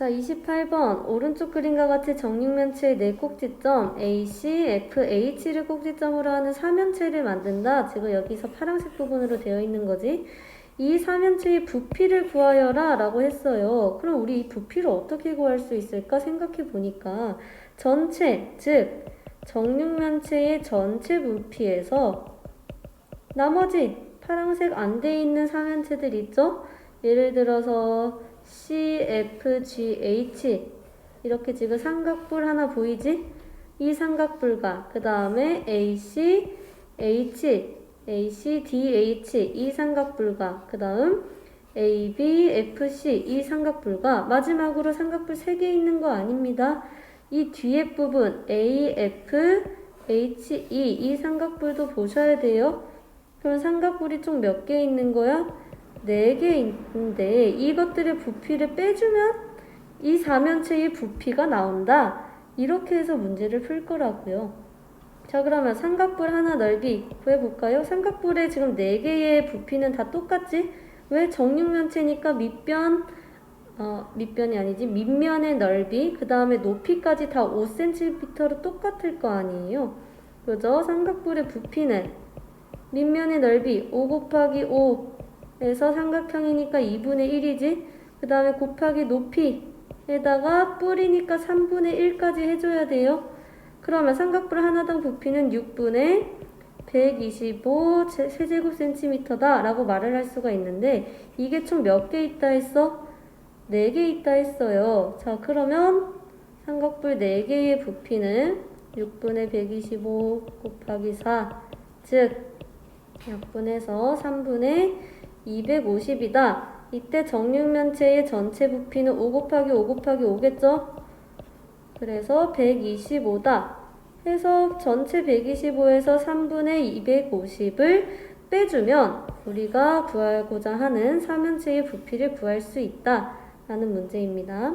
자, 28번. 오른쪽 그림과 같이 정육면체의 네 꼭지점 AC, F, H를 꼭지점으로 하는 삼면체를 만든다. 지금 여기서 파란색 부분으로 되어 있는 거지. 이 삼면체의 부피를 구하여라 라고 했어요. 그럼 우리 이 부피를 어떻게 구할 수 있을까 생각해 보니까 전체, 즉 정육면체의 전체 부피에서 나머지 파란색 안 돼 있는 삼면체들 있죠? 예를 들어서 C, F, G, H 이렇게 지금 삼각뿔 하나 보이지? 이 삼각뿔과 그 다음에 AC, H, AC, DH 이 삼각뿔과 그 다음 AB, FC 이 삼각뿔과 마지막으로 삼각뿔 3개 있는 거 아닙니다. 이 뒤에 부분 AF, HE 이 삼각뿔도 보셔야 돼요. 그럼 삼각뿔이 총 몇 개 있는 거야? 4개 있는데 이것들의 부피를 빼주면 이 사면체의 부피가 나온다. 이렇게 해서 문제를 풀 거라고요. 자 그러면 삼각뿔 하나 넓이 구해볼까요? 삼각뿔의 지금 4개의 부피는 다 똑같지? 왜 정육면체니까 밑변 어, 밑변이 아니지 밑면의 넓이 그 다음에 높이까지 다 5cm로 똑같을 거 아니에요 그죠? 삼각뿔의 부피는 밑면의 넓이 5 곱하기 5 에서 삼각형이니까 2분의 1이지 그 다음에 곱하기 높이에다가 뿔이니까 3분의 1까지 해줘야 돼요 그러면 삼각뿔 하나당 부피는 6분의 125 제- 세제곱 센티미터다 라고 말을 할 수가 있는데 이게 총 몇 개 있다 했어? 4개 있다 했어요. 자 그러면 삼각뿔 4개의 부피는 6분의 125 곱하기 4 즉 약분해서 3분의 250이다. 이때 정육면체의 전체 부피는 5 곱하기 5 곱하기 5겠죠? 그래서 125다. 해서 전체 125에서 3분의 250을 빼주면 우리가 구하고자 하는 삼면체의 부피를 구할 수 있다. 라는 문제입니다.